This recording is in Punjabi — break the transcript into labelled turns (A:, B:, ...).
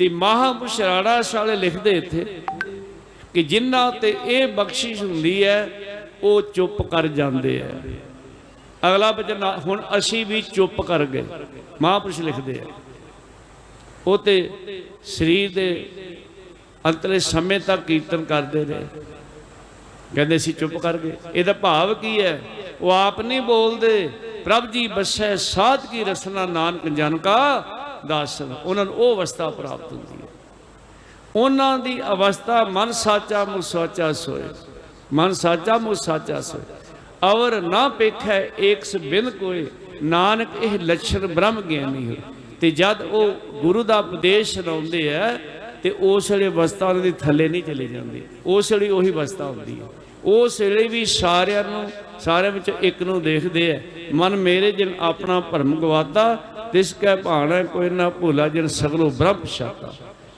A: ਤੇ ਮਹਾਂਪੁਰਸ਼ ਰਾੜਾ ਵਾਲੇ ਲਿਖਦੇ ਇੱਥੇ ਕਿ ਜਿਨ੍ਹਾਂ ਤੇ ਇਹ ਬਖਸ਼ਿਸ਼ ਹੁੰਦੀ ਹੈ, ਉਹ ਚੁੱਪ ਕਰ ਜਾਂਦੇ ਆ। ਅਗਲਾ ਬਚਨ ਹੁਣ ਅਸੀਂ ਵੀ ਚੁੱਪ ਕਰ ਗਏ। ਮਹਾਂਪੁਰਸ਼ ਲਿਖਦੇ ਆ। ਉਹ ਤੇ ਸਰੀਰ ਦੇ ਅੰਤਲੇ ਸਮੇਂ ਤੱਕ ਕੀਰਤਨ ਕਰਦੇ ਰਹੇ। ਕਹਿੰਦੇ ਸੀ ਚੁੱਪ ਕਰ ਗਏ। ਇਹਦਾ ਭਾਵ ਕੀ ਹੈ? ਉਹ ਆਪ ਨਹੀਂ ਬੋਲਦੇ। ਪ੍ਰਭ ਜੀ ਬਸੈ ਸਾਧ ਕੀ ਰਸਨਾ ਨਾਨਕ ਜਨ ਕਾ ਦਾਸਨ ਉਹਨਾਂ ਨੂੰ ਉਹ ਅਵਸਥਾ ਪ੍ਰਾਪਤ ਹੁੰਦੀ ਹੈ। ਉਹਨਾਂ ਦੀ ਅਵਸਥਾ ਮਨ ਸਾਚਾ ਮੁ ਸਾਚਾ ਸੋਏ। ਮਨ ਸਾਚਾ ਮੁ ਸਾਚਾ ਸੋਏ। ਅਵਰ ਨਾ ਪੇਖੈ ਏਕ ਬਿਨ ਕੋਏ। ਨਾਨਕ ਇਹ ਲੱਛਣ ਬ੍ਰਹਮ ਗਿਆਨੀ ਹੋ ਤੇ ਜਦ ਉਹ ਗੁਰੂ ਦਾ ਉਪਦੇਸ਼ ਸੁਣਾਉਂਦੇ ਆ, ਤੇ ਉਸ ਵੇਲੇ ਅਵਸਥਾ ਉਹਨਾਂ ਦੀ ਥੱਲੇ ਨਹੀਂ ਚਲੀ ਜਾਂਦੀ। ਉਸ ਵੇਲੇ ਉਹੀ ਅਵਸਥਾ ਹੁੰਦੀ ਹੈ। ਉਸ ਵੇਲੇ ਵੀ ਸਾਰਿਆਂ ਨੂੰ, ਸਾਰਿਆਂ ਵਿੱਚ ਇੱਕ ਨੂੰ ਦੇਖਦੇ ਆ, ਮਨ ਮੇਰੇ ਜਿਨ ਆਪਣਾ ਭਰਮ ਗਵਾਤਾ ਤਿਸ ਕੈ ਭਾਣਾ ਕੋਈ ਨਾ ਭੂਲਾ ਜਿਨ ਸਗਲੋ ਬ੍ਰਹਮ ਸ਼ਾਤਾ